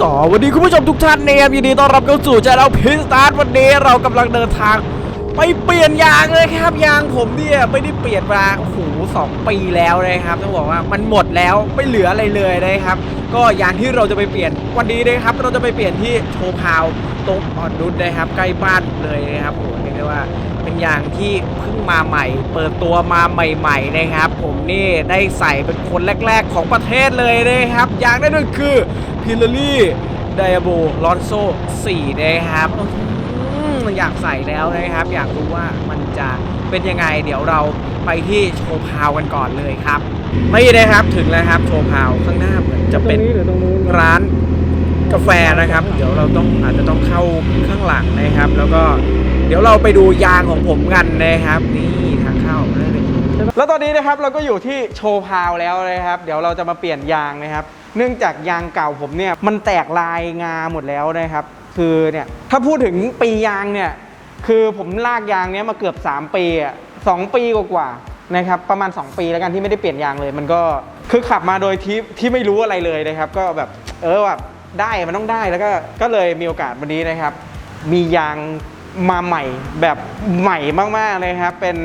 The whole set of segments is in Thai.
สวัสดีคุณผู้ชมทุกท่านนะครับยินดีต้อนรับเข้าสู่ช anel พิสตาร์วันนี้เรากำลังเดินทาง ไปเปลี่ยนยางเลยครับยางผมเนี่ยไม่ได้เปลี่ยนมาโอ้โหสองปีแล้วนะครับต้องบอกว่ามันหมดแล้วไม่เหลืออะไรเลยนะครับ ก็ยางที่เราจะไปเปลี่ยนวันนี้นะครับ เราจะไปเปลี่ยนที่โชว์พาว ตรงอ่อนนุชนะครับ ใกล้บ้านเลยนะครับโอ้โหเรียกได้ว่าเป็นยางที่เพิ่งมาใหม่ เปิดตัวมาใหม่ ๆ นะครับ ผมนี่ได้ใส่เป็นคนแรก ๆ ของประเทศเลยนะครับยางนั่นก็คือพิลลี่ไดอาโบลอนโซ4นะครับอื้อหืออยากใส่แล้วนะครับ อยากรู้ว่ามันจะเป็นยังไง เดี๋ยวเราไปที่โชว์พาวกันก่อนเลยครับ ไม่ได้ครับถึงแล้วครับโชว์พาวข้างหน้าเหมือนจะเป็นหรือตรงนู้นร้าน กาแฟนะครับ เดี๋ยวเราต้องอาจจะต้องเข้าข้างหลังนะครับ แล้วก็เดี๋ยวเราไปดูยางของผมกันนะครับ นี่ทางเข้าแล้วตอนนี้นะครับเราก็อยู่ที่โชว์พาวแล้วนะครับ เดี๋ยวเราจะมาเปลี่ยนยางนะครับ เนื่องจากยางเก่าผมเนี่ยมันแตกลายงาหมดแล้วนะครับ คือเนี่ยถ้าพูดถึงปียางเนี่ยคือผมลากยางเนี้ยมาเกือบ 3 ปีอะสองปีกว่าๆนะครับประมาณ 2 ปีแล้วกันที่ไม่ได้เปลี่ยนยางเลย มันก็คือขับมาโดยที่ที่ไม่รู้อะไรเลยนะครับ ก็แบบเออแบบ ได้มันต้องได้แล้วก็ก็เลยมีโอกาสวันนี้นะครับ มียางมาใหม่แบบใหม่มากๆเลยครับ เป็น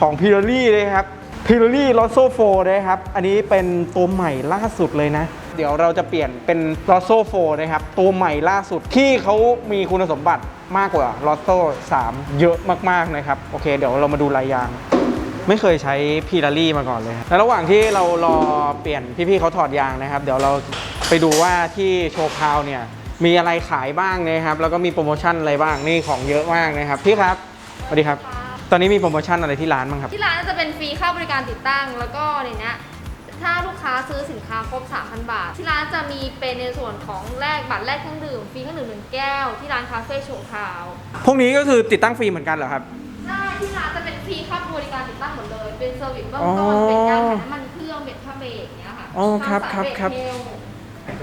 ของพิ r รี่เลยครับพิลลี่ลอโซโฟนะครับ อันนี้เป็นตัวใหม่ล่าสุดเลยนะ เดี๋ยวเราจะเปลี่ยนเป็นลอโซโฟนะครับ ตัวใหม่ล่าสุดที่เขามีคุณสมบัติมากกว่าลอโซ3 เยอะมากๆนะครับ โอเค เดี๋ยวเรามาดูลายยาง ไม่เคยใช้พีลารี่มาก่อนเลยแล้วระหว่างที่เรารอเปลี่ยนพี่ๆเขาถอดยางนะครับ เดี๋ยวเรา ไปดูว่าที่โชว์พาวเนี่ยมีอะไรขายบ้างนะครับ แล้วก็มีโปรโมชั่นอะไรบ้างนี่ของเยอะมากนะครับพี่ครับสวัสดีครับ ตอนนี้มีโปรโมชั่นอะไรที่ร้านบ้างครับ ที่ร้านจะเป็นฟรีค่าบริการติดตั้ง แล้วก็ในเนี้ยถ้าลูกค้าซื้อสินค้าครบ 3,000 บาท ที่ร้านจะมีเป็นในส่วนของแลกบัตรแลกเครื่องดื่มฟรีเครื่องดื่มหนึ่งแก้ว ที่ร้านคาเฟ่โชว์พาว พวกนี้ก็คือติดตั้งฟรีเหมือนกันเหรอครับใช่ที่ร้านจะเป็นฟรีค่าบริการติดตั้งหมดเลย เป็นเซอร์วิสเบื้องอ๋ต้อนเป็นการถ่ายน้ำมันเครื่องเบ็ดผ้าเบรกเนี้ยค่ะอ๋อครับทำสายครับเบรกครับ เทลตัว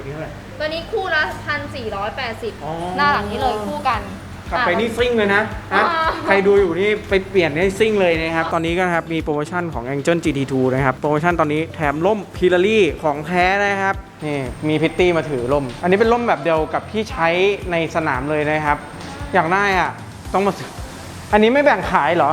นี้เท่าไหร่ ตัวนี้คู่ละพันสี่ร้อยแปดสิบอ๋อ หน้าหลังนี้เลยคู่กันขับไปนี่ซิ่งเลยนะนะอ่าใครดูอยู่นี่ไปเปลี่ยนให้ซิ่งเลยนะครับ ตอนนี้ก็นะครับมีโปรโมชั่นของ Angel GT2 นะครับ โปรโมชั่นตอนนี้แถมล่มพิลารี่ของแท้นะครับ นี่มีพิตตี้มาถือล่ม อันนี้เป็นล่มแบบเดียวกับที่ใช้ในสนามเลยนะครับ อยากได้อะ ต้องมาซื้ออันนี้ไม่แบ่งขายเหรอ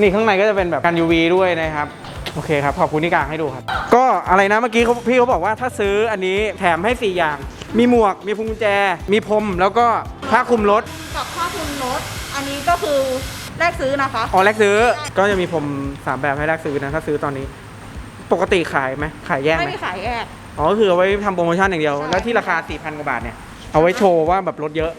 นี่ข้างในก็จะเป็นแบบกัน UV ด้วยนะครับ โอเคครับ ขอบคุณที่กลางให้ดูครับ ก็อะไรนะเมื่อกี้เขาพี่เขาบอกว่าถ้าซื้ออันนี้แถมให้ 4 อย่าง มีหมวก มีพวงกุญแจ มีพรม แล้วก็ผ้าคลุมรถ กับผ้าคลุมรถ อันนี้ก็คือแลกซื้อนะคะ อ๋อแลกซื้อ ก็จะมีผมสามแบบให้แลกซื้อนะ ถ้าซื้อตอนนี้ ปกติขายไหมขายแยกไม่ไหมมีขายแยก อ๋อก็คือเอาไว้ทำโปรโมชั่นอย่างเดียวใช่แล้วที่ราคา4,000กว่าบาทเนี่ย เอาไว้โชว์ว่าแบบลดเยอะ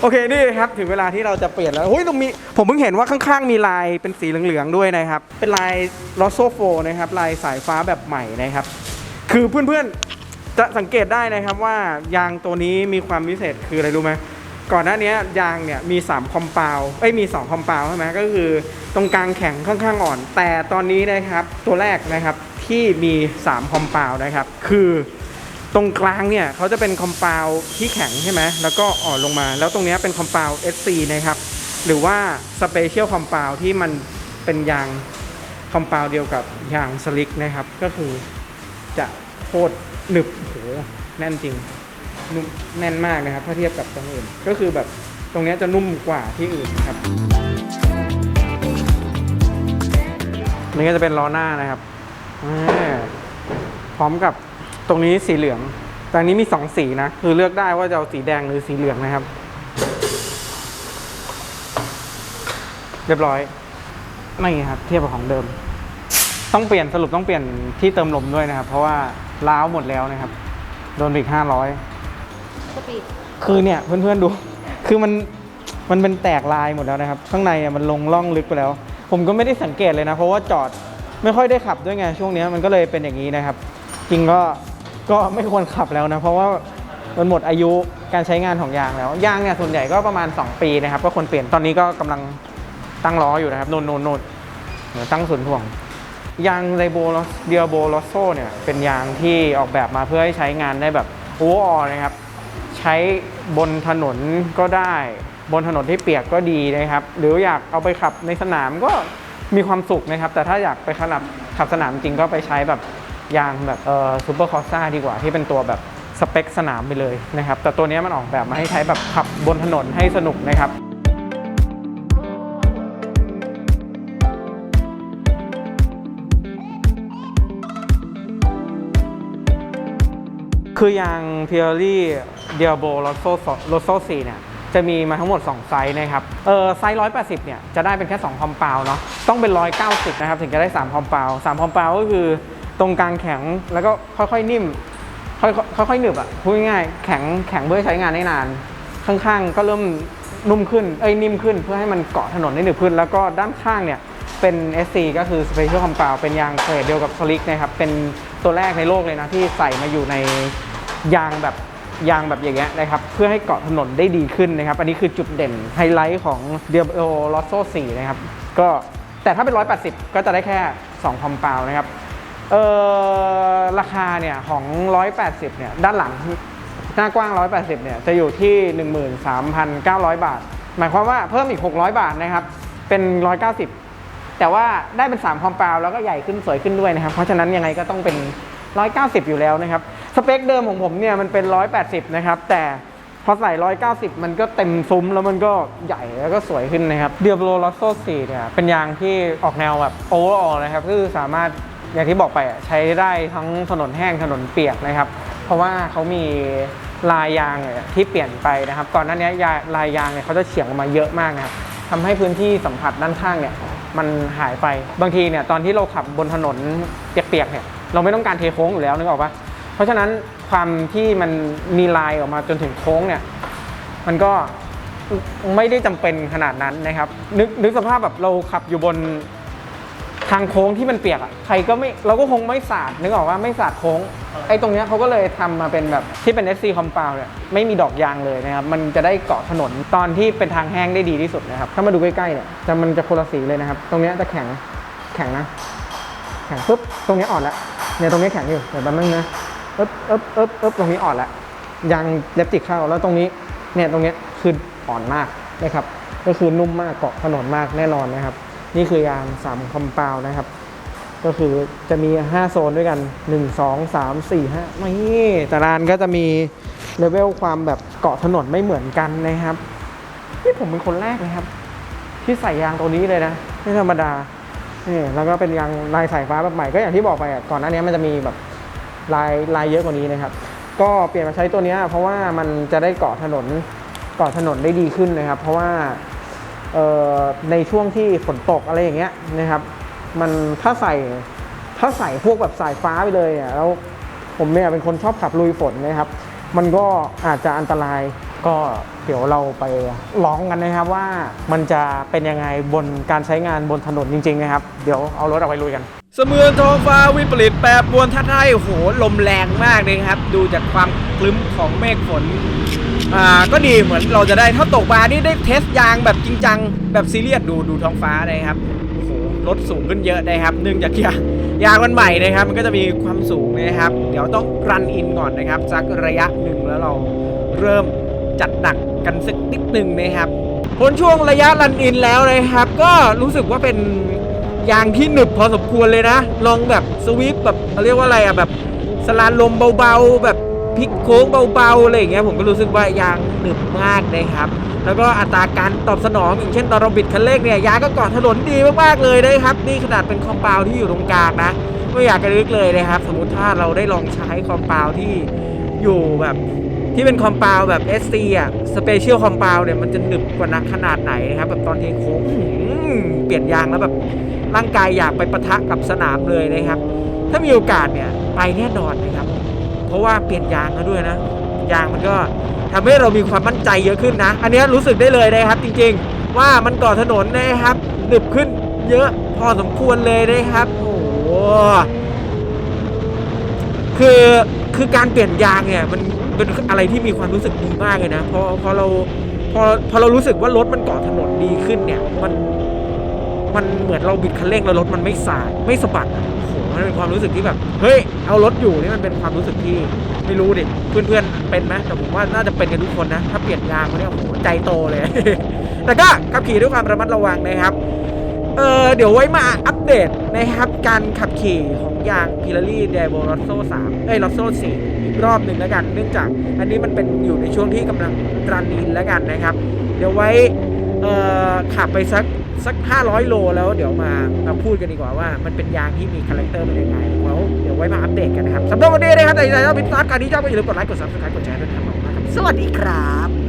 โอเคนี่ครับถึงเวลาที่เราจะเปลี่ยนแล้วเฮ้ยตรงมีผมเพิ่งเห็นว่าข้างๆมีลายเป็นสีเหลืองๆด้วยนะครับ เป็นลายลอโซโฟนะครับลายสายฟ้าแบบใหม่นะครับ คือเพื่อนๆจะสังเกตได้นะครับว่ายางตัวนี้มีความพิเศษคืออะไรรู้ไหมก่อนหน้านี้ยางเนี่ยมี 3 คอมเปาวเอ้ยมี 2 คอมเปาวใช่ไหมก็คือตรงกลางแข็งข้างๆอ่อน แต่ตอนนี้นะครับตัวแรกนะครับที่มี 3 คอมเปาวนะครับ คือ ตรงกลางเนี่ยเขาจะเป็นคอมเปาวที่แข็งใช่ไหมแล้วก็อ่อนลงมา แล้วตรงเนี้ยเป็นคอมเปาว SC นะครับ หรือว่าสเปเชียลคอมเปาวที่มันเป็นยางคอมเปาวเดียวกับยางสลิกนะครับ ก็คือจะโคตรหนึบโหแน่นจริงนุ่มแน่นมากนะครับถ้าเทียบกับตรงอื่น ก็คือแบบตรงเนี้ยจะนุ่มกว่าที่อื่นครับนี่ก็จะเป็นล้อหน้านะครับพร้อมกับ ตรงนี้สีเหลืองแต่อันนี้มีสองสีนะ คือเลือกได้ว่าจะเอาสีแดงหรือสีเหลืองนะครับ เรียบร้อยนี่ครับ เทียบกับของเดิม ต้องเปลี่ยนสรุปต้องเปลี่ยนที่เติมลมด้วยนะครับ เพราะว่าล้าวหมดแล้วนะครับ โดนไปอีกห้าร้อยสปีดคือเนี่ยเพื่อนๆดู คือมันมันเป็นแตกลายหมดแล้วนะครับ ข้างในอะมันลงล่องลึกไปแล้ว ผมก็ไม่ได้สังเกตเลยนะ เพราะว่าจอดไม่ค่อยได้ขับด้วยไงช่วงเนี้ยมันก็เลยเป็นอย่างนี้นะครับ จริงก็ ก็ไม่ควรขับแล้วนะ เพราะว่ามันหมดอายุการใช้งานของยางแล้วยางเนี่ยส่วนใหญ่ก็ประมาณ 2 ปีนะครับ ก็ควรเปลี่ยนตอนนี้ก็กำลังตั้งล้ออยู่นะครับโนนโนนโนนูดตั้งศูนย์ถ่วงยางไดโบเดียโบลอโซเนี่ยเป็นยางที่ออกแบบมาเพื่อให้ใช้งานได้แบบโอเวอร์ออนะครับ ใช้บนถนนก็ได้ บนถนนที่เปียกก็ดีนะครับ หรืออยากเอาไปขับในสนามก็มีความสุขนะครับ แต่ถ้าอยากไปขับขับสนามจริงก็ไปใช้แบบ ยางแบบเอ่อซูเปอร์คอสซ่าดีกว่าที่เป็นตัวแบบสเปคสนามไปเลยนะครับ แต่ตัวนี้มันออกแบบมาให้ใช้แบบขับบนถนนให้สนุกนะครับคือยาง p i e r l i d i a b o r o s s o r o s s o 4เนี่ยจะมีมาทั้งหมด 2 ไซส์นะครับ เออไซส์180เนี่ยจะได้เป็นแค่ 2 คอมเปาเนาะต้องเป็น 190 นะครับ ถึงจะได้ 3 คอมเปา3คอมเปาก็คือ ตรงกลางแข็งแล้วก็ค่อยๆนิ่ม ค่อยๆค่อยๆหนึบอะพูดง่ายๆแข็งแข็งเพื่อใช้งานได้นาน ข้างๆก็เริ่มนุ่มขึ้นเอ้ยนิ่มขึ้นเพื่อให้มันเกาะถนนได้หนึบขึ้น แล้วก็ด้านข้างเนี่ยเป็น SC ก็คือ Special Compound เป็นยางเกรดเดียวกับ s l i c นะครับ เป็นตัวแรกในโลกเลยนะ ที่ใส่มาอยู่ในยางแบบยางแบบอย่างเงี้ยนะครับ เพื่อให้เกาะถนนได้ดีขึ้นนะครับ อันนี้คือจุดเด่นไฮไลท์ของ d i a b l o r o s s o 4 นะครับ ก็แต่ถ้าเป็น 180 ก็จะได้แค่2 Compound นะครับ เออราคาเนี่ยของ 180 เนี่ยด้านหลังหน้ากว้าง 180 เนี่ยจะอยู่ที่ 13,900 บาท หมายความว่าเพิ่มอีก 600 บาทนะครับ เป็น 190 แต่ว่าได้เป็น 3คอมเปาแล้วก็ใหญ่ขึ้นสวยขึ้นด้วยนะครับ เพราะฉะนั้นยังไงก็ต้องเป็น 190 อยู่แล้วนะครับ สเปคเดิมของผมเนี่ยมันเป็น 180 นะครับ แต่พอใส่ 190 มันก็เต็มซุ้มแล้วมันก็ใหญ่แล้วก็สวยขึ้นนะครับเดียบโ o ล o โซ4เนี่ยเป็นยางที่ออกแนวแบบโอเวอร์ออนะครับ คือสามารถ อย่างที่บอกไปอะใช้ได้ทั้งถนนแห้งถนนเปียกนะครับ เพราะว่าเขามีลายยางเนี่ยที่เปลี่ยนไปนะครับ ก่อนหน้านี้ยลายยางเนี่ยเขาจะเฉียงออกมาเยอะมากนะครับทำให้พื้นที่สัมผัสด้านข้างเนี่ยมันหายไปบางทีเนี่ยตอนที่เราขับบนถนนเปียกๆเนี่ยเราไม่ต้องการเทโค้งอยู่แล้วนึกออกปะเพราะฉะนั้นความที่มันมีลายออกมาจนถึงโค้งเนี่ยมันก็ไม่ได้จำเป็นขนาดนั้นนะครับ นึกนึกสภาพแบบเราขับอยู่บน ทางโค้งที่มันเปียกอะใครก็ไม่เราก็คงไม่สาดนึกออกว่าไม่สาดโค้งไอ้ตรงเนี้ยเขาก็เลยทำมาเป็นแบบที่เป็น SC Compound เนี่ยไม่มีดอกยางเลยนะครับมันจะได้เกาะถนนตอนที่เป็นทางแห้งได้ดีที่สุดนะครับถ้ามาดูใกล้ๆเนี่ยจะมันจะคนละสีเลยนะครับ ตรงเนี้ยจะแข็งแข็งนะแข็งปุ๊บตรงนี้อ่อนแล้วเนี่ยตรงนี้แข็งอยู่เดี๋ยวแป๊บนึงนะเอ๊บเอ๊บเอ๊บเอ๊บตรงนี้อ่อนแล้วยางเล็บติดเข้าแล้วตรงนี้เนี่ยตรงเนี้ยคืออ่อนมากนะครับก็คือนุ่มมากเกาะถนนมากแน่นอนนะครับ นี่คือยาง3คอมเปานะครับ ก็คือจะมี 5 โซนด้วยกัน 1 2 3 4 5นี่แต่ละอันก็จะมีเลเวลความแบบเกาะถนนไม่เหมือนกันนะครับ นี่ผมเป็นคนแรกนะครับ ที่ใส่ยางตัวนี้เลยนะไม่ธรรมดานี่แล้วก็เป็นยางลายสายฟ้าแบบใหม่ก็อย่างที่บอกไปก่อนหน้านี้มันจะมีแบบลายลายเยอะกว่านี้นะครับ ก็เปลี่ยนมาใช้ตัวนี้เพราะว่ามันจะได้เกาะถนนเกาะถนนได้ดีขึ้นนะครับ เพราะว่า ในช่วงที่ฝนตกอะไรอย่างเงี้ยนะครับ มันถ้าใส่ถ้าใส่พวกแบบสายฟ้าไปเลยอะแล้วผมเนี่ยเป็นคนชอบขับลุยฝนนะครับ มันก็อาจจะอันตรายก็เดี๋ยวเราไปลองกันนะครับว่ามันจะเป็นยังไงบนการใช้งานบนถนนจริงๆนะครับ เดี๋ยวเอารถเอาไปลุยกัน เสมือนท้องฟ้าวิปริตแปรปรวนทัดไทยโอ้โหลมแรงมากเลยครับ ดูจากความคลึ้มของเมฆฝน อ่าก็ดีเหมือนเราจะได้ถ้าตกมานี่ได้เทสยางแบบจริงจังแบบซีเรียสดูดูท้องฟ้านะครับโอ้โหรถสูงขึ้นเยอะนะครับเนื่องจากยางยางมันใหม่นะครับ มันก็จะมีความสูงนะครับ เดี๋ยวต้องรันอินก่อนนะครับสักระยะหนึ่งแล้วเราเริ่มจัดหนักกันสักนิดหนึ่งนะครับพ้นช่วงระยะรันอินแล้วนะครับ ก็รู้สึกว่าเป็นยางที่หนึบพอสมควรเลยนะ ลองแบบสวิปแบบเขาเรียกว่าอะไรอะแบบสลานลมเบาๆแบบ พลิกโค้งเบาๆอะไรอย่างเงี้ยผมก็รู้สึกว่ายางหนึบมากนะครับ แล้วก็อัตราการตอบสนองอย่างเช่นตอนเราบิดคันเร่งเนี่ยยางก็เกาะถนนดีมากๆเลยนะครับ นี่ขนาดเป็นคอมเปาวที่อยู่ตรงกลางนะไม่อยากจะลึกเลยนะครับ สมมติถ้าเราได้ลองใช้คอมเปาวที่อยู่แบบที่เป็นคอมเปาวแบบ SC อะสเปเชียลคอมเปาวเนี่ยมันจะหนึบกว่านักขนาดไหนนะครับแบบตอนเทโค้งเปลี่ยนยางแล้วแบบร่างกายอยากไปปะทะกับสนามเลยนะครับ ถ้ามีโอกาสเนี่ยไปแน่นอนนะครับ เพราะว่าเปลี่ยนยางแล้วด้วยนะ ยางมันก็ทำให้เรามีความมั่นใจเยอะขึ้นนะ อันนี้รู้สึกได้เลยนะครับ จริงๆ ว่ามันก่อถนนนะครับหนึบขึ้นเยอะพอสมควรเลยนะครับ โอ้โหคือคือการเปลี่ยนยางเนี่ยมันเป็นอะไรที่มีความรู้สึกดีมากเลยนะพอพอเราพอพอเรารู้สึกว่ารถมันเกาะถนนดีขึ้นเนี่ย มันมันเหมือนเราบิดคันเร่งแล้วรถมันไม่สายไม่สะบัดอะ มันเป็นความรู้สึกที่แบบ เฮ้ย เอารถอยู่นี่มันเป็นความรู้สึกที่ไม่รู้ดิ เพื่อนๆ เป็นไหมแต่ผมว่าน่าจะเป็นกันทุกคนนะ ถ้าเปลี่ยนยางมาเนี่ยโอ้โหใจโตเลย แต่ก็ขับขี่ด้วยความระมัดระวังนะครับ เออเดี๋ยวไว้มาอัปเดตนะครับการขับขี่ของยางพิลารี่เดโบรอสโซ3เอ้ยรอสโซ4อีกรอบหนึ่งแล้วกัน เนื่องจากอันนี้มันเป็นอยู่ในช่วงที่กำลังรันอินแล้วกันนะครับ เดี๋ยวไว้ขับไปสัก สัก 500 โลแล้วเดี๋ยวมามาพูดกันดีกว่าว่ามันเป็นยางที่มีคาแรคเตอร์เป็นยังไงแล้วเดี๋ยวไว้มาอัปเดตกันนะครับสำหรับวันนี้นะครับแต่ยังไงก็พิซซ่าการที่ชอบก็อย่าลืมกดไลค์กดซับสไครต์กดแชร์ด้วยนะครับสวัสดีครับ